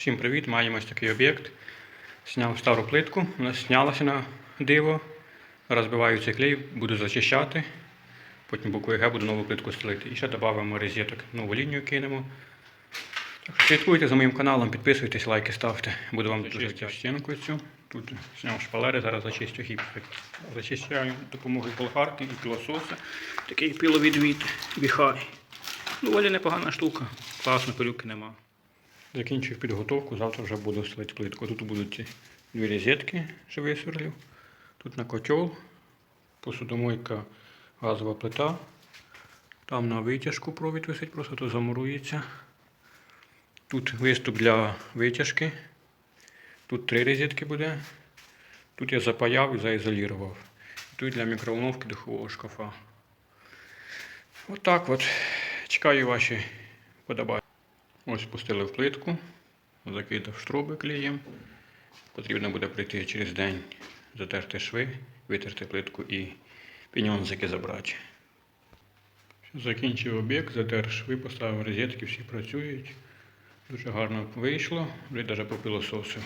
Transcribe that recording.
Всім привіт! Маємо ось такий об'єкт. Зняв стару плитку, вона знялася на диво. Розбиваю цей клей, буду зачищати. Потім буквою Г буду нову плитку стелити. І ще додамо розеток, нову лінію кинемо. Так слідкуйте за моїм каналом, підписуйтесь, лайки ставте. Буду вам дуже стінку цю. Тут зняв шпалери, зараз зачистю гіпсик. Зачищаю допомогою болгарки і пилососа. Такий пиловідвід біхай. Доволі непогана штука. Класно, пилюки нема. Закінчив підготовку, завтра вже буду ставити плитку. Тут будуть ці дві розетки, що висверлив. Тут на котел, посудомойка, газова плита. Там на витяжку провід висить, просто то замурується. Тут виступ для витяжки. Тут три розетки буде. Тут я запаяв і заізолірував. Тут для мікроволновки духового шкафа. Отак от. Чекаю ваші подобання. Ось пустили плитку, закидав штроби клеєм. Потрібно буде прийти через день, затерти шви, витерти плитку і піньонзики забрати. Закінчив об'єкт, затер шви, поставив розетки, всі працюють. Дуже гарно вийшло, вже навіть попилососив.